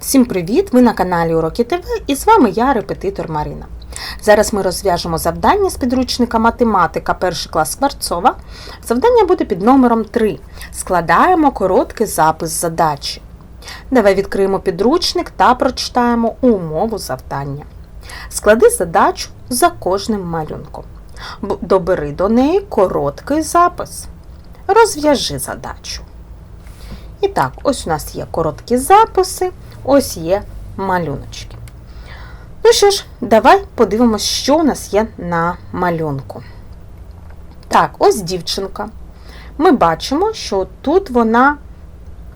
Всім привіт! Ви на каналі Уроки ТВ і з вами я, репетитор Марина. Зараз ми розв'яжемо завдання з підручника математика 1 клас Скворцова. Завдання буде під номером 3. Складаємо короткий запис задачі. Давай відкриємо підручник та прочитаємо умову завдання. Склади задачу за кожним малюнком. Добери до неї короткий запис. Розв'яжи задачу. І так, ось у нас є короткі записи, ось є малюночки. Ну що ж, давай подивимось, що у нас є на малюнку. Так, ось дівчинка. Ми бачимо, що тут вона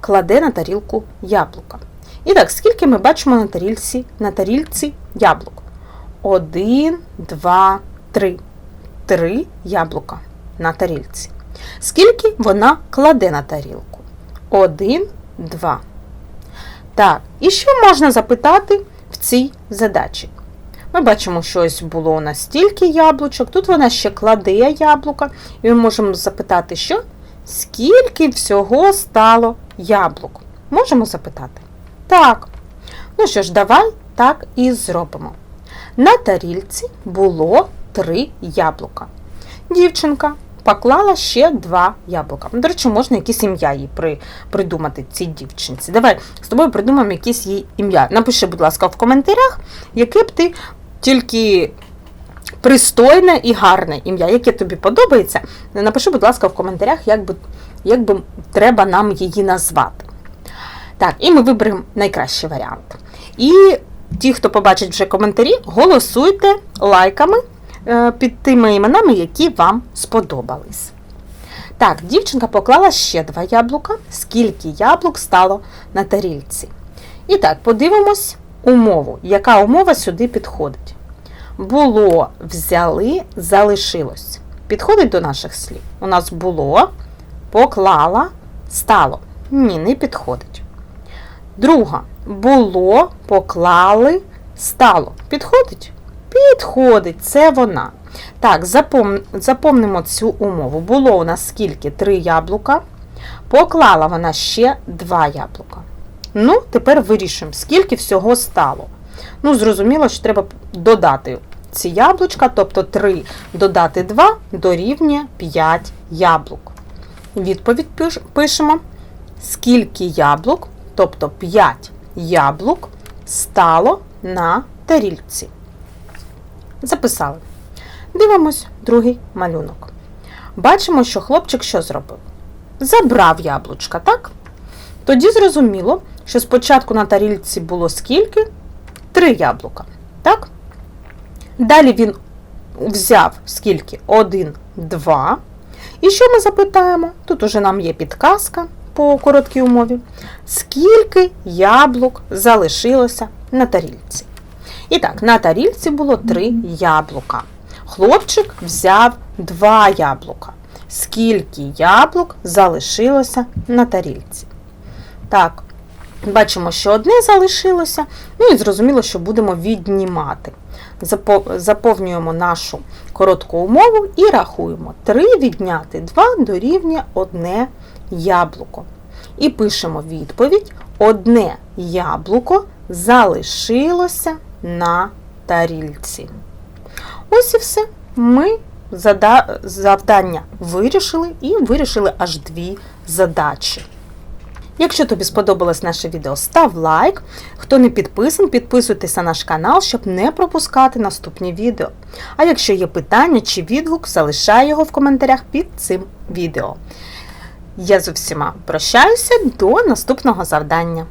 кладе на тарілку яблука. І так, скільки ми бачимо на тарілці, на тарілці яблук? Один, два, три. Три яблука на тарілці. Скільки вона кладе на тарілку? Один, два. Так, і що можна запитати в цій задачі? Ми бачимо, що ось було у нас стільки яблучок, тут вона ще кладе яблука, і ми можемо запитати, що? Скільки всього стало яблук? Можемо запитати? Так. Ну що ж, давай так і зробимо. На тарільці було три яблука. Дівчинка поклала ще два яблука. До речі, можна якесь ім'я їй при, придумати цій дівчинці. Давай з тобою придумаємо якесь їй ім'я. Напиши, будь ласка, в коментарях, яке б ти тільки пристойне і гарне ім'я, яке тобі подобається. Напиши, будь ласка, в коментарях, як би, як би треба нам її назвати. Так, і ми виберемо найкращий варіант. І ті, хто побачить вже коментарі, голосуйте лайками під тими іменами, які вам сподобались. Так, дівчинка поклала ще два яблука. Скільки яблук стало на тарільці? І так, подивимось умову. Яка умова сюди підходить? Було, взяли, залишилось. Підходить до наших слів. У нас було, поклала, стало. Ні, не підходить. Друга. Було, поклали, стало. Підходить? Підходить, це вона. Так, запом... запомнимо цю умову. Було у нас скільки? Три яблука. Поклала вона ще два яблука. Ну, тепер вирішимо, скільки всього стало. Ну, зрозуміло, що треба додати ці яблучка, тобто 3 додати 2 дорівнює 5 яблук. Відповідь пиш- пишемо, скільки яблук, тобто 5 яблук, стало на тарільці. Записали. Дивимось другий малюнок. Бачимо, що хлопчик що зробив? Забрав яблучка, так? Тоді зрозуміло, що спочатку на тарільці було скільки? Три яблука. Так? Далі він взяв скільки? Один, два. І що ми запитаємо? Тут уже нам є підказка по короткій умові. Скільки яблук залишилося на тарільці? І так, на тарільці було три яблука. Хлопчик взяв два яблука. Скільки яблук залишилося на тарільці? Так, бачимо, що одне залишилося. Ну і зрозуміло, що будемо віднімати. Заповнюємо нашу коротку умову і рахуємо. 3 відняти 2 дорівнює одне яблуко. І пишемо відповідь: одне яблуко залишилося на тарільці. Ось і все. Ми завдання вирішили і вирішили аж дві задачі. Якщо тобі сподобалось наше відео, став лайк. Хто не підписаний, підписуйтесь на наш канал, щоб не пропускати наступні відео. А якщо є питання чи відгук, залишай його в коментарях під цим відео. Я з усіма прощаюся до наступного завдання.